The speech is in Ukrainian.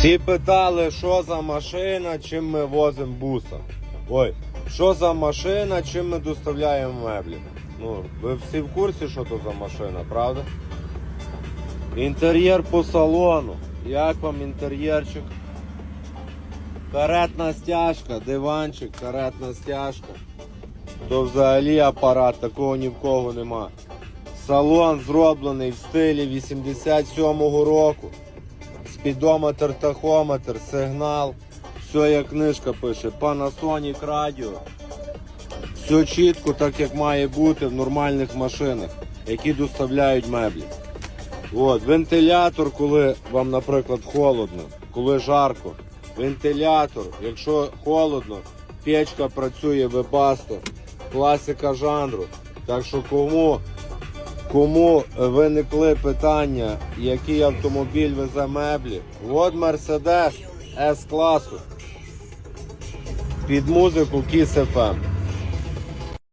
Всі питали, що за машина, чим ми возимо буса. Ой, що за машина, чим ми доставляємо меблі. Ну, ви всі в курсі, що то за машина, правда? Інтер'єр по салону. Як вам інтер'єрчик? Каретна стяжка, диванчик, каретна стяжка. То взагалі апарат, такого ні в кого нема. Салон зроблений в стилі 87-го року. Спідометр, тахометр, сигнал. Все як книжка пише. Panasonic радіо. Все чітко, так як має бути в нормальних машинах, які доставляють меблі. От, вентилятор, коли вам, наприклад, холодно, коли жарко. Вентилятор, якщо холодно, печка працює вебасто, класика жанру. Так що кому, кому виникли питання, який автомобіль везе меблі, от Мерседес С класу. Під музику Kiss FM.